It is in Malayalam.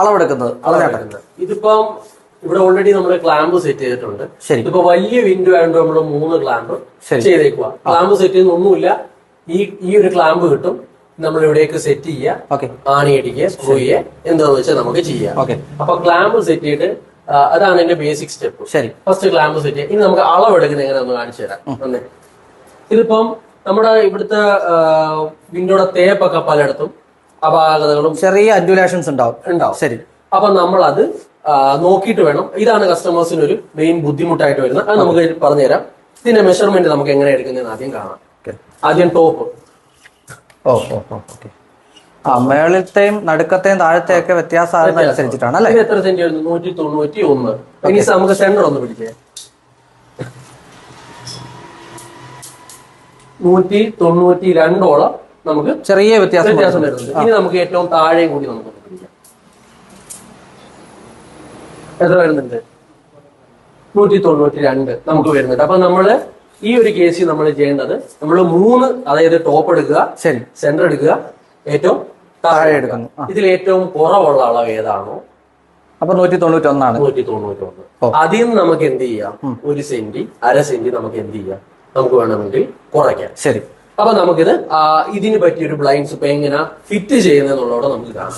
അളവെടുക്കുന്നത്. അളവെടുക്കുന്നത്. ഇതിപ്പം ഇവിടെ ഓൾറെഡി നമ്മൾ ക്ലാമ്പ് സെറ്റ് ചെയ്തിട്ടുണ്ട്. ശരി. ഇതിപ്പോ വലിയ വിൻഡോ ആയതുകൊണ്ട് നമ്മൾ മൂന്ന് ക്ലാമ്പ്. ചെയ്തേക്കുക ക്ലാമ്പ് സെറ്റ് ചെയ്യുന്ന ഒന്നുമില്ല. ഈ ഈ ഒരു ക്ലാമ്പ് കിട്ടും. നമ്മൾ ഇവിടേക്ക് സെറ്റ് ചെയ്യുക. ആണി അടിക്കുക സ്ക്രൂ ചെയ്യുക. എന്താന്ന് വെച്ചാൽ നമുക്ക് ചെയ്യാം. ഓക്കെ അപ്പൊ ക്ലാമ്പ് സെറ്റ് ചെയ്തിട്ട് അതാണ് എന്റെ ബേസിക് സ്റ്റെപ്പ് ശരി. ഫസ്റ്റ് ക്ലാമ്പ് സെറ്റ് ചെയ്യാം ഇനി നമുക്ക് അളവെടുക്കുന്ന എങ്ങനെ ഒന്ന് കാണിച്ചു തരാം. ഇതിപ്പം നമ്മുടെ ഇവിടുത്തെ വിൻഡോയുടെ തേപ്പൊക്കെ പലയിടത്തും അപാകതകളും ചെറിയ അഡ്യുലേഷൻസ് ഉണ്ടാവും. ഉണ്ടാവും. ശരി. അപ്പൊ നമ്മൾ അത് നോക്കിയിട്ട് വേണം. ഇതാണ് കസ്റ്റമേഴ്സിന് ഒരു മെയിൻ ബുദ്ധിമുട്ടായിട്ട് വരുന്നത്. അത് നമുക്ക് പറഞ്ഞുതരാം. ഇതിന്റെ മെഷർമെന്റ് നമുക്ക് എങ്ങനെ എടുക്കുന്നതെന്ന് ആദ്യം കാണാം. ആദ്യം ടോപ്പ് ഓ ഓ ഓക്കെ. ആ മേളിലത്തെയും നടുക്കത്തെയും താഴത്തെയൊക്കെ വ്യത്യാസം. അനുസരിച്ചിട്ടാണ് അല്ലെ? എത്ര സെന്റ് ആയിരുന്നു? നൂറ്റി തൊണ്ണൂറ്റി ഒന്ന് ഇനി നമുക്ക് സെന്റർ ഒന്ന് പിടിക്കേ നൂറ്റി തൊണ്ണൂറ്റി രണ്ടോളം നമുക്ക് ചെറിയ വ്യത്യാസം വ്യത്യാസം വരും. വരുന്നുണ്ട്. ഇനി നമുക്ക് ഏറ്റവും താഴെയും കൂടി നമുക്ക് എത്ര വരുന്നുണ്ട്? നൂറ്റി തൊണ്ണൂറ്റി രണ്ട് നമുക്ക് വരുന്നുണ്ട്. അപ്പൊ നമ്മൾ ഈ ഒരു കേസിൽ നമ്മൾ ചെയ്യേണ്ടത് നമ്മൾ മൂന്ന് അതായത് ടോപ്പ് എടുക്കുക ശരി. സെന്റർ എടുക്കുക ഏറ്റവും താഴെ എടുക്കുന്നു. ഇതിൽ ഏറ്റവും കുറവുള്ള അളവ് ഏതാണോ? അപ്പൊ നൂറ്റി തൊണ്ണൂറ്റി ഒന്നാണ് നൂറ്റി തൊണ്ണൂറ്റി ഒന്ന് അതിൽ നിന്ന് നമുക്ക് എന്ത് ചെയ്യാം? ഒരു സെന്റി അര സെന്റി നമുക്ക് എന്ത് ചെയ്യാം? നമുക്ക് വേണമെങ്കിൽ കുറയ്ക്കാം. ശരി. അപ്പൊ നമുക്കിത് ഇതിന് പറ്റിയ ഒരു ബ്ലൈൻഡ്സ് ഇപ്പൊ എങ്ങനെ ഫിറ്റ് ചെയ്യുന്നതെന്നുള്ളതോടെ നമുക്ക് കാണാം.